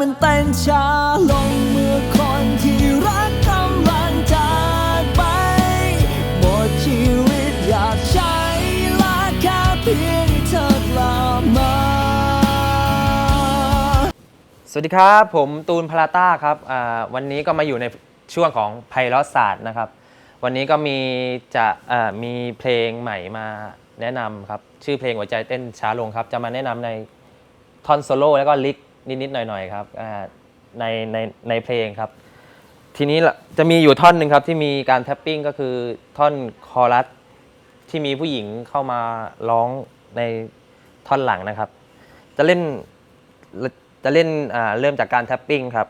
มันเต้นช้าลงเมื่อคนที่รักกำลังจากไป หมดชีวิตอยากใช้ลาแค่เพียงเธอกลับมา สวัสดีครับ ผมตูนพลาต้าครับอ่าวันนี้ก็มาอยู่ในช่วงของไพเราะศาสตร์นะครับ วันนี้ก็มีจะอ่ามีเพลงใหม่มาแนะนำครับ ชื่อเพลงหัวใจเต้นช้าลงครับ จะมาแนะนำในท่อนโซโล่แล้วก็ลิก นิดๆหน่อยๆครับอ่าในในในเพลงครับ ทีนี้ละจะมีอยู่ท่อนหนึ่งครับที่มีการแท็ปปิ้งก็คือท่อนคอรัสที่มีผู้หญิงเข้ามาร้องในท่อนหลังนะครับ จะเล่นจะเล่นอ่าเริ่มจากการแท็ปปิ้งครับ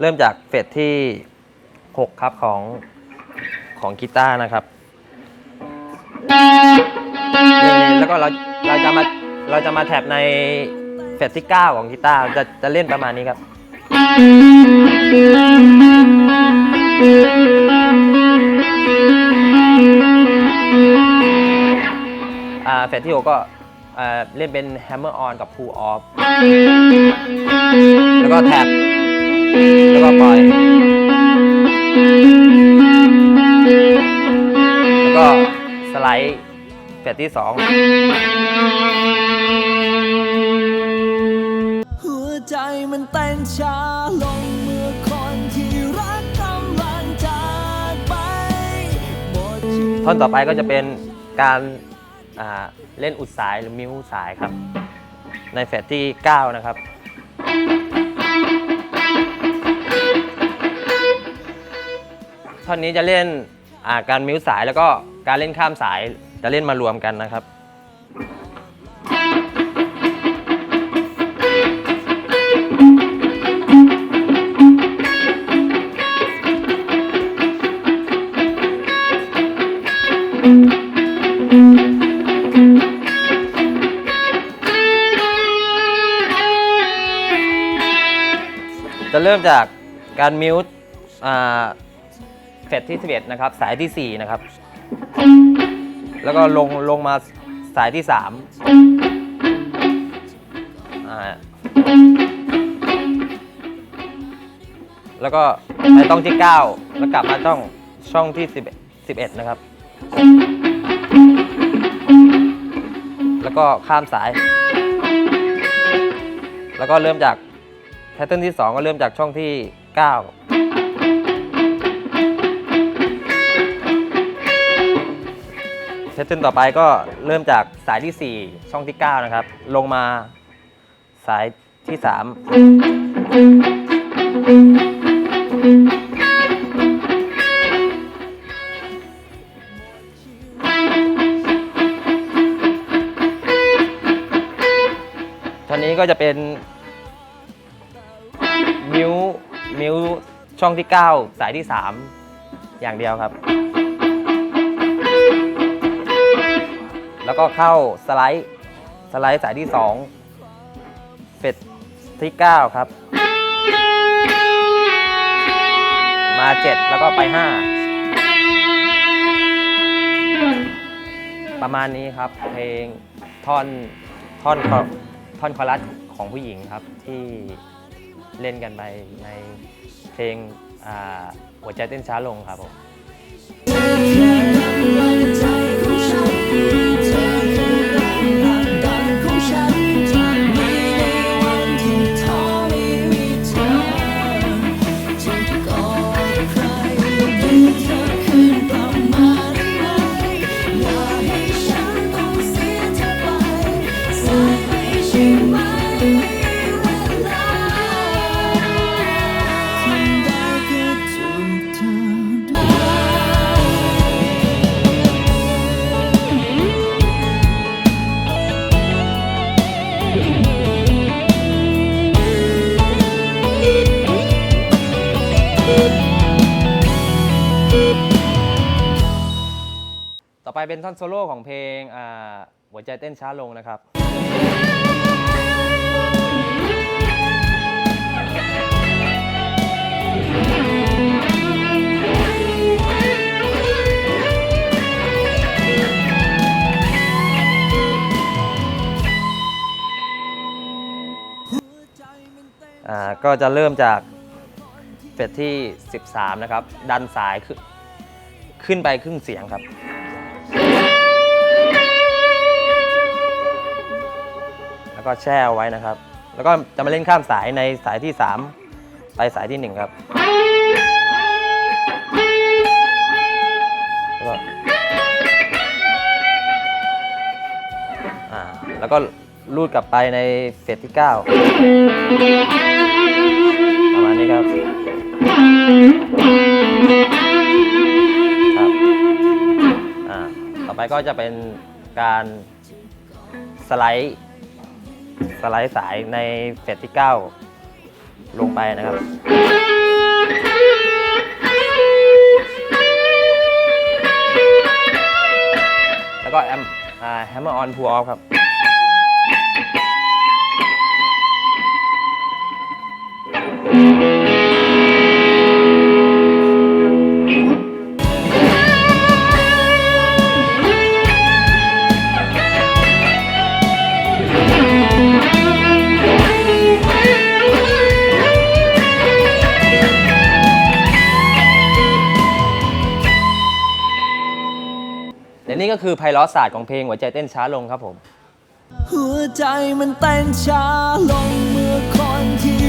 เริ่มจากเฟสที่ 6 ครับของของกีตาร์นะครับแล้วก็เราเราจะมาเราจะมาแท็บในเฟสที่ 9 ของกีตาร์จะจะเล่นประมาณนี้ครับ อ่าเฟสที่ 6 ก็เล่นเป็น Hammer on กับ Pull off แล้วก็แท็บ แล้วก็ปล่อยแล้วก็สไลด์เฟสที่2หัวใจมันเต้นช้าลงเมื่อคนที่รักกำลังจากไปท่อนต่อไปก็จะเป็นการเล่นอุดสายหรือมิวสายครับ ในเฟสที่ 9 นะครับ ท่อนนี้จะเล่นาการมิวสายแล้วก็การเล่นข้ามสายจะเล่นมารวมกันนะครับจะเริ่มจากการมิวต์อ่า เฟสที่ 11 นะครับ สายที่ 4 นะครับ แล้วก็ลงลงมาสายที่ 3 อ่า แล้วก็ไปต้องที่ 9 แล้วกลับมาต้องช่องที่ 11 11 นะครับ แล้วก็ข้ามสาย แล้วก็เริ่มจากแพทเทิร์นที่ 2 ก็เริ่มจากช่องที่ 9 แพทเทิร์นต่อไปก็เริ่มจากสายที่ 4 ช่องที่ 9 นะครับ ลงมาสายที่ 3ท่อนนี้ก็จะเป็นมิวมิวช่องที่ 9 สายที่ 3 อย่างเดียวครับ แล้วก็เข้าสไลด์ สไลด์สายที่ 2 เฟสที่ 9 ครับ มา 7 แล้วก็ไป 5 ประมาณนี้ครับ เพลงท่อนท่อนคอท่อนคอรัสของผู้หญิงครับที่เล่นกันไปในเพลงหัวใจเต้นช้าลงครับผม ต่อไปเป็นท่อนโซโล่ของเพลงอ่าหัวใจเต้นช้าลงนะครับ อ่าก็จะเริ่มจากเฟสที่ 13 นะครับ ดันสายขึ้นขึ้นไปครึ่งเสียงครับ แล้วก็แช่เอาไว้นะครับ แล้วก็จะมาเล่นข้ามสายในสายที่ 3 ไปสายที่ 1 ครับแล้วก็อ่าแล้วก็ลูดกลับไปในเฟสที่ 9 ประมาณนี้ครับครับอ่าต่อไปก็จะเป็นการสไลด์ สไลด์สายในเฟสที่ 9 ลงไปนะครับ แล้วก็แอมแฮมเมอร์ออนพูออฟครับอืม นี่ก็คือไพโรศาสตร์ของเพลงหัวใจเต้นช้าลงครับผม หัวใจมันเต้นช้าลงเมื่อคนที่